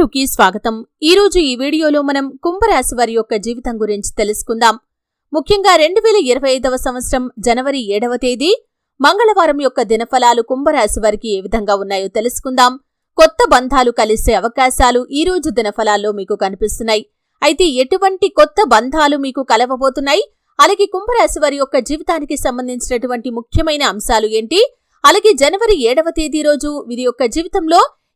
వీడియోలోకి స్వాగతం. ఈ రోజు ఈ వీడియోలో మనం కుంభరాశి వారి యొక్క జీవితం గురించి తెలుసుకుందాం. ముఖ్యంగా రెండు వేల ఇరవై ఐదవ సంవత్సరం జనవరి ఏడవ తేదీ మంగళవారం యొక్క దినఫలాలు కుంభరాశి వారికి ఏ విధంగా ఉన్నాయో తెలుసుకుందాం. కొత్త బంధాలు కలిసే అవకాశాలు ఈ రోజు దినఫలాల్లో మీకు కనిపిస్తున్నాయి. అయితే ఎటువంటి కొత్త బంధాలు మీకు కలవబోతున్నాయి? అలాగే కుంభరాశి వారి యొక్క జీవితానికి సంబంధించినటువంటి ముఖ్యమైన అంశాలు ఏంటి? అలాగే జనవరి ఏడవ తేదీ రోజు వీరి యొక్క జీవితంలో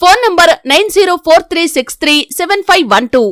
Phone number nine zero four three six three seven five one two.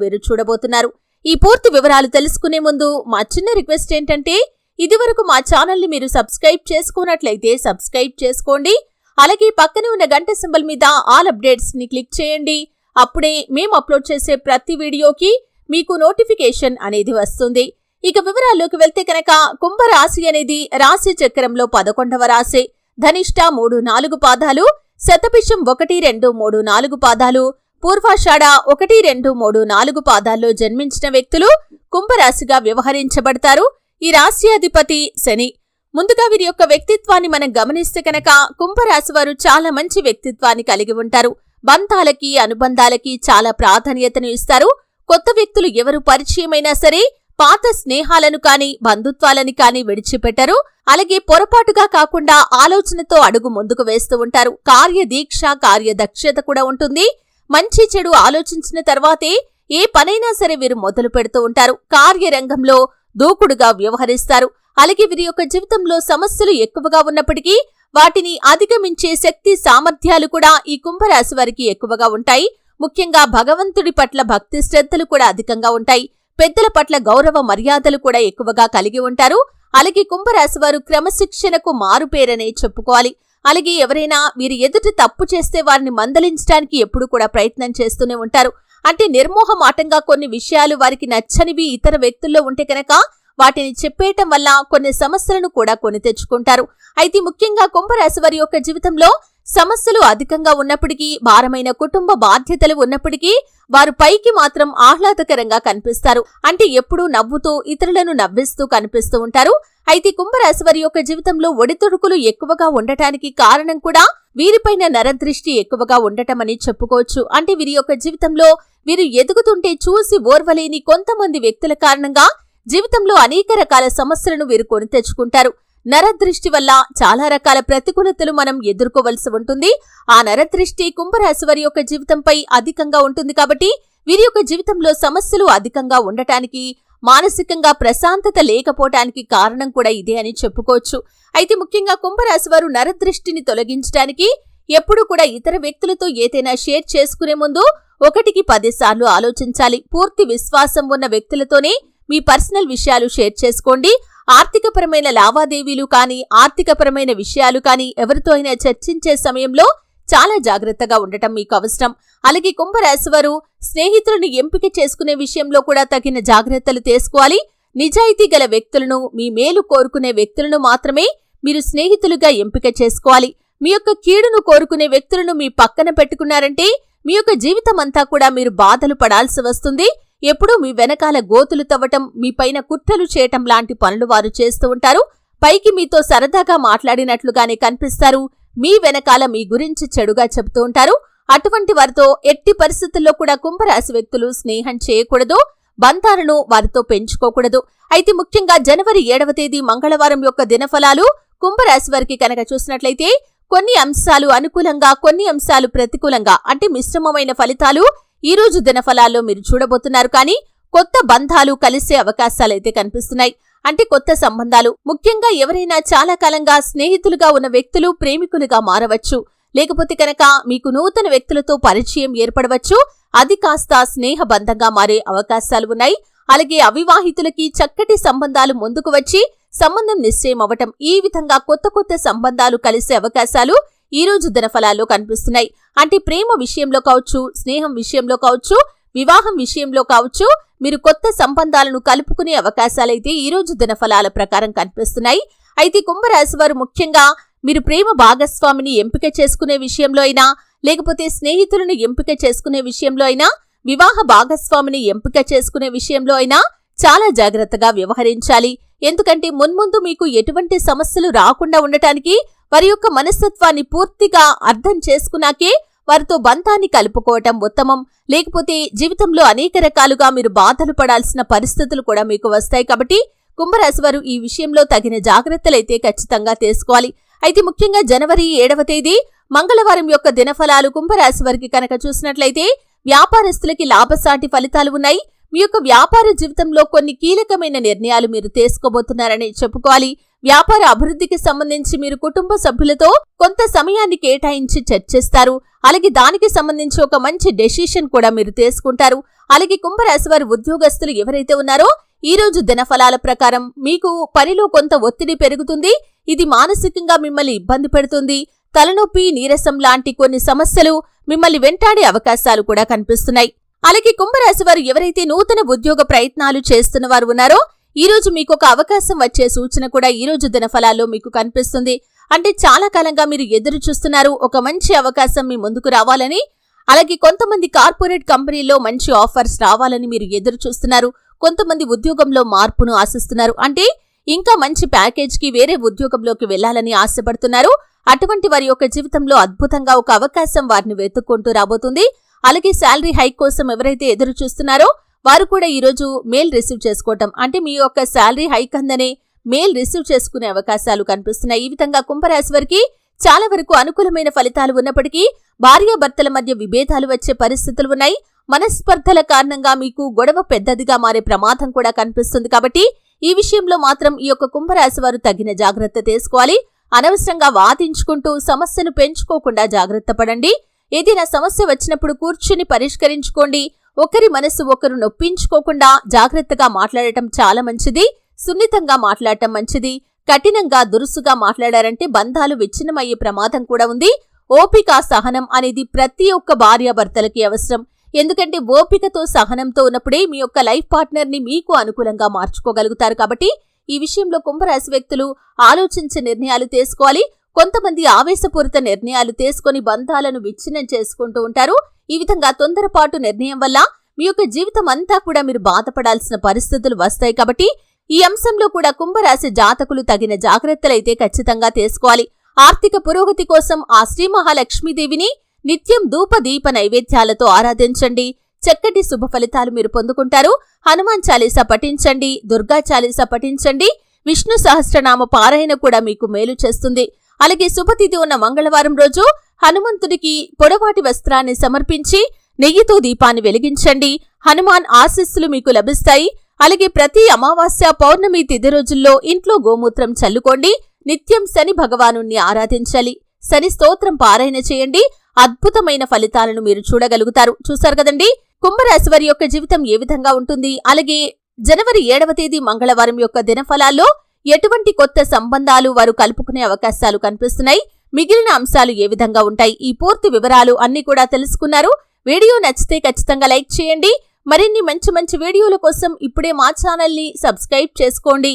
వీరు చూడబోతున్నారు. ఈ పూర్తి వివరాలు తెలుసుకునే ముందు మా చిన్న రిక్వెస్ట్ ఏంటంటే ఇదివరకు మా ఛానల్ని మీరు సబ్స్క్రైబ్ చేసుకున్నట్లయితే సబ్స్క్రైబ్ చేసుకోండి. అలాగే పక్కనే ఉన్న గంట సింబల్ మీద ఆల్ అప్డేట్స్ని క్లిక్ చేయండి. అప్పుడే మేము అప్లోడ్ చేసే ప్రతి వీడియోకి మీకు నోటిఫికేషన్ అనేది వస్తుంది. ఇక వివరాల్లోకి వెళ్తే కనుక కుంభరాశి అనేది రాశి చక్రంలో పదకొండవ రాశి. ధనిష్ట మూడు నాలుగు పాదాలు శతపిషం ఒకటి రెండు మూడు నాలుగు పాదాలు పూర్వాషాఢ ఒకటి రెండు మూడు నాలుగు పాదాల్లో జన్మించిన వ్యక్తులు కుంభరాశిగా వ్యవహరించబడతారు. ఈ రాశ్యాధిపతి శని. ముందుగా వీరి యొక్క వ్యక్తిత్వాన్ని మనం గమనిస్తే కనుక కుంభరాశి వారు చాలా మంచి వ్యక్తిత్వాన్ని కలిగి ఉంటారు. బంధాలకి అనుబంధాలకి చాలా ప్రాధాన్యతను ఇస్తారు. కొత్త వ్యక్తులు ఎవరు పరిచయమైనా సరే పాత స్నేహాలను కాని బంధుత్వాలని కాని విడిచిపెట్టరు. అలాగే పొరపాటుగా కాకుండా ఆలోచనతో అడుగు ముందుకు వేస్తూ ఉంటారు. కార్యదీక్ష కార్యదక్షత కూడా ఉంటుంది. మంచి చెడు ఆలోచించిన తర్వాతే ఏ పనైనా సరే వీరు మొదలు పెడుతూ ఉంటారు. కార్యరంగంలో దూకుడుగా వ్యవహరిస్తారు. అలాగే వీరి యొక్క జీవితంలో సమస్యలు ఎక్కువగా ఉన్నప్పటికీ వాటిని అధిగమించే శక్తి సామర్థ్యాలు కూడా ఈ కుంభరాశి వారికి ఎక్కువగా ఉంటాయి. ముఖ్యంగా భగవంతుడి పట్ల భక్తి శ్రద్ధలు కూడా అధికంగా ఉంటాయి. పెద్దల పట్ల గౌరవ మర్యాదలు కూడా ఎక్కువగా కలిగి ఉంటారు. అలాగే కుంభరాశి వారు క్రమశిక్షణకు మారుపేరనే చెప్పుకోవాలి. అలాగే ఎవరైనా వీరి ఎదుట తప్పు చేస్తే వారిని మందలించడానికి ఎప్పుడు కూడా ప్రయత్నం చేస్తూనే ఉంటారు. అంటే నిర్మోహమాటంగా కొన్ని విషయాలు వారికి నచ్చనివి ఇతర వ్యక్తుల్లో ఉంటే కనుక వాటిని చెప్పేయటం వల్ల కొన్ని సమస్యలను కూడా కొని తెచ్చుకుంటారు. అయితే ముఖ్యంగా కుంభరాశి వారి యొక్క జీవితంలో సమస్యలు అధికంగా ఉన్నప్పటికీ భారమైన కుటుంబ బాధ్యతలు ఉన్నప్పటికీ వారు పైకి మాత్రం ఆహ్లాదకరంగా కనిపిస్తారు. అంటే ఎప్పుడూ నవ్వుతూ ఇతరులను నవ్విస్తూ కనిపిస్తూ ఉంటారు. అయితే కుంభరాశి వారి యొక్క జీవితంలో ఒడిదుడుకులు ఎక్కువగా ఉండటానికి కారణం కూడా వీరిపైన నరదృష్టి ఎక్కువగా ఉండటమని చెప్పుకోవచ్చు. అంటే వీరి యొక్క జీవితంలో వీరు ఎదుగుతుంటే చూసి ఓర్వలేని కొంతమంది వ్యక్తుల కారణంగా జీవితంలో అనేక రకాల సమస్యలను వీరు కొని తెచ్చుకుంటారు. నరదృష్టి వల్ల చాలా రకాల ప్రతికూలతలు మనం ఎదుర్కోవలసి ఉంటుంది. ఆ నరదృష్టి కుంభరాశి వారి యొక్క జీవితంపై అధికంగా ఉంటుంది కాబట్టి వీరి యొక్క జీవితంలో సమస్యలు అధికంగా ఉండటానికి మానసికంగా ప్రశాంతత లేకపోవటానికి కారణం కూడా ఇదే అని చెప్పుకోవచ్చు. అయితే ముఖ్యంగా కుంభరాశి వారు నరదృష్టిని తొలగించడానికి ఎప్పుడు కూడా ఇతర వ్యక్తులతో ఏదైనా షేర్ చేసుకునే ముందు ఒకటికి పదిసార్లు ఆలోచించాలి. పూర్తి విశ్వాసం ఉన్న వ్యక్తులతోనే మీ పర్సనల్ విషయాలు షేర్ చేసుకోండి. ఆర్థికపరమైన లావాదేవీలు కానీ ఆర్థికపరమైన విషయాలు కానీ ఎవరితో అయినా చర్చించే సమయంలో చాలా జాగ్రత్తగా ఉండటం మీకు అవసరం. అలాగే కుంభరాశి వారు స్నేహితులను ఎంపిక చేసుకునే విషయంలో కూడా తగిన జాగ్రత్తలు తీసుకోవాలి. నిజాయితీ గల వ్యక్తులను మీ మేలు కోరుకునే వ్యక్తులను మాత్రమే మీరు స్నేహితులుగా ఎంపిక చేసుకోవాలి. మీ యొక్క కీడును కోరుకునే వ్యక్తులను మీ పక్కన పెట్టుకున్నారంటే మీ యొక్క జీవితం అంతా కూడా మీరు బాధలు పడాల్సి వస్తుంది. ఎప్పుడూ మీ వెనకాల గోతులు తవ్వటం మీ పైన కుట్రలు చేయటం లాంటి పనులు వారు చేస్తూ ఉంటారు. పైకి మీతో సరదాగా మాట్లాడినట్లుగానే కనిపిస్తారు. మీ వెనకాల మీ గురించి చెడుగా చెబుతూ ఉంటారు. అటువంటి వారితో ఎట్టి పరిస్థితుల్లో కూడా కుంభరాశి వ్యక్తులు స్నేహం చేయకూడదు. బంధాలను వారితో పెంచుకోకూడదు. అయితే ముఖ్యంగా జనవరి ఏడవ తేదీ మంగళవారం యొక్క దినఫలాలు కుంభరాశి వారికి కనుక చూసినట్లయితే కొన్ని అంశాలు అనుకూలంగా కొన్ని అంశాలు ప్రతికూలంగా అంటే మిశ్రమమైన ఫలితాలు ఈ రోజు దినఫలాల్లో మీరు చూడబోతున్నారు కానీ కొత్త బంధాలు కలిసే అవకాశాలైతే కనిపిస్తున్నాయి. అంటే కొత్త సంబంధాలు. ముఖ్యంగా ఎవరైనా చాలా కాలంగా స్నేహితులుగా ఉన్న వ్యక్తులు ప్రేమికులుగా మారవచ్చు. లేకపోతే కనుక మీకు నూతన వ్యక్తులతో పరిచయం ఏర్పడవచ్చు. అది కాస్త స్నేహబంధంగా మారే అవకాశాలు ఉన్నాయి. అలాగే అవివాహితులకి చక్కటి సంబంధాలు ముందుకు వచ్చి సంబంధం నిశ్చయం అవటం ఈ విధంగా కొత్త కొత్త సంబంధాలు కలిసే అవకాశాలు ఈ రోజు దినఫలాల్లో కనిపిస్తున్నాయి. అంటే ప్రేమ విషయంలో కావచ్చు స్నేహం విషయంలో కావచ్చు వివాహం విషయంలో కావచ్చు మీరు కొత్త సంబంధాలను కలుపుకునే అవకాశాలైతే ఈ రోజు దినఫలాల ప్రకారం కనిపిస్తున్నాయి. అయితే కుంభరాశి వారు ముఖ్యంగా మీరు ప్రేమ భాగస్వామిని ఎంపిక చేసుకునే విషయంలో అయినా లేకపోతే స్నేహితులను ఎంపిక చేసుకునే విషయంలో అయినా వివాహ భాగస్వామిని ఎంపిక చేసుకునే విషయంలో అయినా చాలా జాగ్రత్తగా వ్యవహరించాలి. ఎందుకంటే మున్ముందు మీకు ఎటువంటి సమస్యలు రాకుండా ఉండటానికి వారి యొక్క మనస్తత్వాన్ని పూర్తిగా అర్థం చేసుకున్నాకే వారితో బంధాన్ని కలుపుకోవటం ఉత్తమం. లేకపోతే జీవితంలో అనేక రకాలుగా మీరు బాధలు పడాల్సిన పరిస్థితులు కూడా మీకు వస్తాయి కాబట్టి కుంభరాశి వారు ఈ విషయంలో తగిన జాగ్రత్తలైతే ఖచ్చితంగా తీసుకోవాలి. అయితే ముఖ్యంగా జనవరి ఏడవ తేదీ మంగళవారం యొక్క దినఫలాలు కుంభరాశి వారికి కనుక చూసినట్లయితే వ్యాపారస్తులకి లాభసాటి ఫలితాలు ఉన్నాయి. మీ యొక్క వ్యాపార జీవితంలో కొన్ని కీలకమైన నిర్ణయాలు మీరు తీసుకోబోతున్నారని చెప్పుకోవాలి. వ్యాపార అభివృద్ధికి సంబంధించి మీరు కుటుంబ సభ్యులతో కొంత సమయాన్ని కేటాయించి చర్చిస్తారు. అలాగే దానికి సంబంధించి ఒక మంచి డెసిషన్ కూడా మీరు తీసుకుంటారు. అలాగే కుంభరాశి వారి ఉద్యోగస్తులు ఎవరైతే ఉన్నారో ఈ రోజు దినఫలాల ప్రకారం మీకు పనిలో కొంత ఒత్తిడి పెరుగుతుంది. ఇది మానసికంగా మిమ్మల్ని ఇబ్బంది పెడుతుంది. తలనొప్పి నీరసం లాంటి కొన్ని సమస్యలు మిమ్మల్ని వెంటాడే అవకాశాలు కూడా కనిపిస్తున్నాయి. అలాగే కుంభరాశి వారు ఎవరైతే నూతన ఉద్యోగ ప్రయత్నాలు చేస్తున్న వారు ఉన్నారో ఈ రోజు మీకు ఒక అవకాశం వచ్చే సూచన కూడా ఈ రోజు దినఫలాల్లో మీకు కనిపిస్తుంది. అంటే చాలా కాలంగా మీరు ఎదురు చూస్తున్నారు. ఒక మంచి అవకాశం మీ ముందుకు రావాలని అలాగే కొంతమంది కార్పొరేట్ కంపెనీల్లో మంచి ఆఫర్స్ రావాలని మీరు ఎదురు చూస్తున్నారు. కొంతమంది ఉద్యోగంలో మార్పును ఆశిస్తున్నారు. అంటే ఇంకా మంచి ప్యాకేజ్కి వేరే ఉద్యోగంలోకి వెళ్ళాలని ఆశపడుతున్నారు. అటువంటి వారి యొక్క జీవితంలో అద్భుతంగా ఒక అవకాశం వారిని వెతుక్కుంటూ రాబోతుంది. అలాగే శాలరీ హైక్ కోసం ఎవరైతే ఎదురు చూస్తున్నారో వారు కూడా ఈరోజు మెయిల్ రిసీవ్ చేసుకోవటం. అంటే మీ యొక్క శాలరీ హైక్ అందనే మెయిల్ రిసీవ్ చేసుకునే అవకాశాలు కనిపిస్తున్నాయి. ఈ విధంగా కుంభరాశి వారికి చాలా వరకు అనుకూలమైన ఫలితాలు ఉన్నప్పటికీ భార్యాభర్తల మధ్య విభేదాలు వచ్చే పరిస్థితులు ఉన్నాయి. మనస్పర్ధల కారణంగా మీకు గొడవ పెద్దదిగా మారే ప్రమాదం కూడా కనిపిస్తుంది. కాబట్టి ఈ విషయంలో మాత్రం ఈ యొక్క కుంభరాశి వారు తగిన జాగ్రత్త తీసుకోవాలి. అనవసరంగా వాదించుకుంటూ సమస్యను పెంచుకోకుండా జాగ్రత్త పడండి. ఏదైనా సమస్య వచ్చినప్పుడు కూర్చుని పరిష్కరించుకోండి. ఒకరి మనసు ఒకరు నొప్పించుకోకుండా జాగ్రత్తగా మాట్లాడటం చాలా మంచిది సున్నితంగా మాట్లాడటం మంచిది. కఠినంగా దురుసుగా మాట్లాడారంటే బంధాలు విచ్ఛిన్నమయ్యే ప్రమాదం కూడా ఉంది. ఓపిక సహనం అనేది ప్రతి ఒక్క భార్యాభర్తలకి అవసరం. ఎందుకంటే ఓపికతో సహనంతో ఉన్నప్పుడే మీ యొక్క లైఫ్ పార్ట్నర్ని మీకు అనుకూలంగా మార్చుకోగలుగుతారు కాబట్టి ఈ విషయంలో కుంభరాశి వ్యక్తులు ఆలోచించే నిర్ణయాలు తీసుకోవాలి. కొంతమంది ఆవేశపూరిత నిర్ణయాలు తీసుకొని బంధాలను విచ్ఛిన్నం చేసుకుంటూ ఉంటారు. ఈ విధంగా తొందరపాటు నిర్ణయం వల్ల మీ యొక్క జీవితం అంతా కూడా మీరు బాధపడాల్సిన పరిస్థితులు వస్తాయి కాబట్టి ఈ అంశంలో కూడా కుంభరాశి జాతకులు తగిన జాగ్రత్తలైతే ఖచ్చితంగా తీసుకోవాలి. ఆర్థిక పురోగతి కోసం ఆ శ్రీ మహాలక్ష్మీదేవిని నిత్యం ధూప దీప నైవేద్యాలతో ఆరాధించండి. చక్కటి శుభ ఫలితాలు మీరు పొందుకుంటారు. హనుమాన్ చాలీసా పఠించండి దుర్గా చాలీసా పఠించండి విష్ణు సహస్రనామ పారాయణ కూడా మీకు మేలు చేస్తుంది. అలాగే శుభతిథి ఉన్న మంగళవారం రోజు హనుమంతుడికి పొడవాటి వస్త్రాన్ని సమర్పించి నెయ్యితో దీపాన్ని వెలిగించండి. హనుమాన్ ఆశీస్సులు మీకు లభిస్తాయి. అలాగే ప్రతి అమావాస్య పౌర్ణమి తిథి రోజుల్లో ఇంట్లో గోమూత్రం చల్లుకోండి. నిత్యం శని భగవానుణ్ణి ఆరాధించాలి. శని స్తోత్రం పారాయణ చేయండి. అద్భుతమైన ఫలితాలను మీరు చూడగలుగుతారు. చూశారు కదండి? కుంభరాశి వారి యొక్క జీవితం ఏ విధంగా ఉంటుంది? అలాగే జనవరి ఏడవ తేదీ మంగళవారం యొక్క దినఫలాల్లో ఎటువంటి కొత్త సంబంధాలు వారు కలుపుకునే అవకాశాలు కనిపిస్తున్నాయి? మిగిలిన అంశాలు ఏ విధంగా ఉంటాయి? ఈ పూర్తి వివరాలు అన్ని కూడా తెలుసుకున్నారు. వీడియో నచ్చితే ఖచ్చితంగా లైక్ చేయండి. మరిన్ని మంచి మంచి వీడియోల కోసం ఇప్పుడే మా ఛానల్ని సబ్స్క్రైబ్ చేసుకోండి.